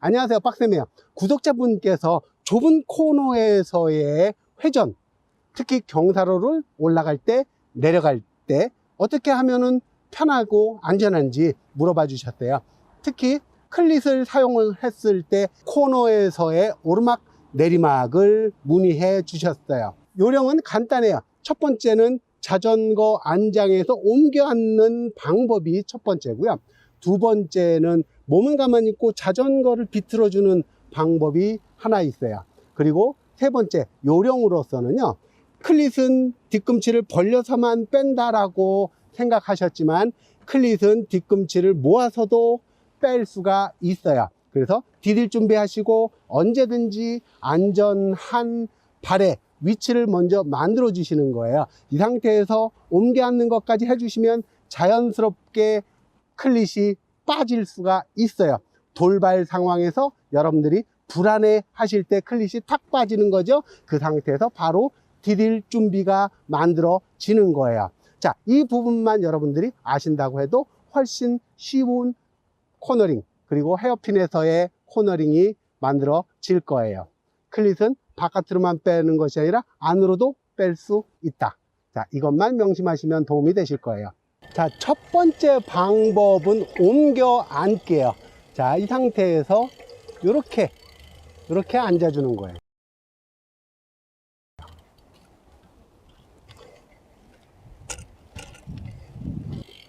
안녕하세요 빡쌤이에요. 구독자분께서 좁은 코너에서의 회전 특히 경사로를 올라갈 때 내려갈 때 어떻게 하면은 편하고 안전한지 물어봐 주셨대요. 특히 클릿을 사용을 했을 때 코너에서의 오르막 내리막을 문의해 주셨어요. 요령은 간단해요. 첫 번째는 자전거 안장에서 옮겨 앉는 방법이 첫 번째고요 두 번째는 몸은 가만히 있고 자전거를 비틀어주는 방법이 하나 있어요. 그리고 세 번째, 요령으로서는요, 클릿은 뒤꿈치를 벌려서만 뺀다라고 생각하셨지만, 클릿은 뒤꿈치를 모아서도 뺄 수가 있어요. 그래서 디딜 준비하시고 언제든지 안전한 발의 위치를 먼저 만들어 주시는 거예요. 이 상태에서 옮겨 앉는 것까지 해주시면 자연스럽게 클릿이 빠질 수가 있어요. 돌발 상황에서 여러분들이 불안해 하실 때 클릿이 탁 빠지는 거죠. 그 상태에서 바로 디딜 준비가 만들어지는 거예요. 자, 이 부분만 여러분들이 아신다고 해도 훨씬 쉬운 코너링, 그리고 헤어핀에서의 코너링이 만들어질 거예요. 클릿은 바깥으로만 빼는 것이 아니라 안으로도 뺄 수 있다. 자, 이것만 명심하시면 도움이 되실 거예요. 자, 첫 번째 방법은 옮겨 앉기예요. 자, 이 상태에서 이렇게 이렇게 앉아주는 거예요.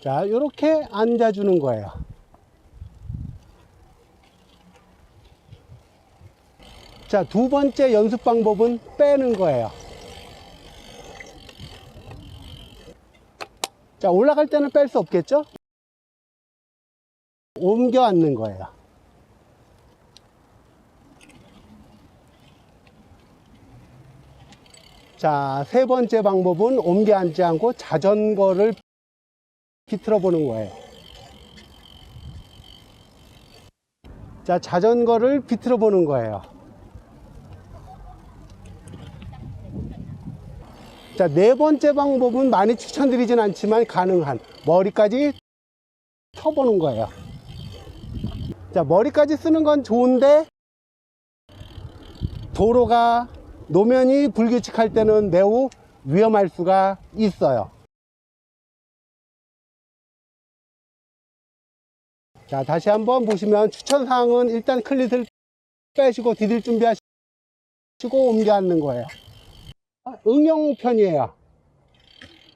자, 이렇게 앉아주는 거예요. 자, 두 번째 연습 방법은 빼는 거예요. 자, 올라갈 때는 뺄 수 없겠죠? 옮겨 앉는 거예요. 자, 세 번째 방법은 옮겨 앉지 않고 자전거를 비틀어 보는 거예요. 자, 자전거를 비틀어 보는 거예요. 자, 네 번째 방법은 많이 추천드리진 않지만 가능한 머리까지 쳐보는 거예요. 자, 머리까지 쓰는 건 좋은데 도로가 노면이 불규칙할 때는 매우 위험할 수가 있어요. 자, 다시 한번 보시면 추천사항은 일단 클릿을 빼시고 디딜 준비하시고 옮겨 앉는 거예요. 아, 응용 편이에요.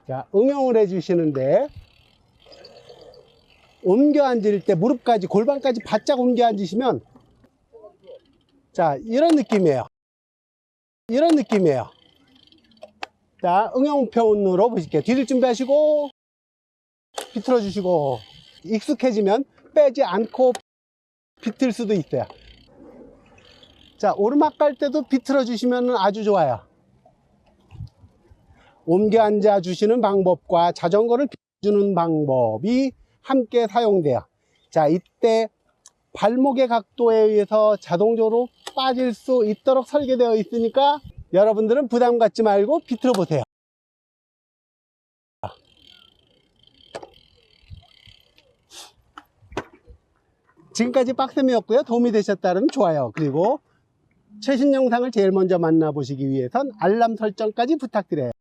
자, 응용을 해주시는데, 옮겨 앉을 때 무릎까지, 골반까지 바짝 옮겨 앉으시면, 자, 이런 느낌이에요. 이런 느낌이에요. 자, 응용 편으로 보실게요. 뒤를 준비하시고, 비틀어 주시고, 익숙해지면 빼지 않고 비틀 수도 있어요. 자, 오르막 갈 때도 비틀어 주시면 아주 좋아요. 옮겨 앉아 주시는 방법과 자전거를 주는 방법이 함께 사용돼요. 자, 이때 발목의 각도에 의해서 자동적으로 빠질 수 있도록 설계되어 있으니까 여러분들은 부담 갖지 말고 비틀어 보세요. 지금까지 빡셈이었고요. 도움이 되셨다면 좋아요. 그리고 최신 영상을 제일 먼저 만나보시기 위해선 알람 설정까지 부탁드려요.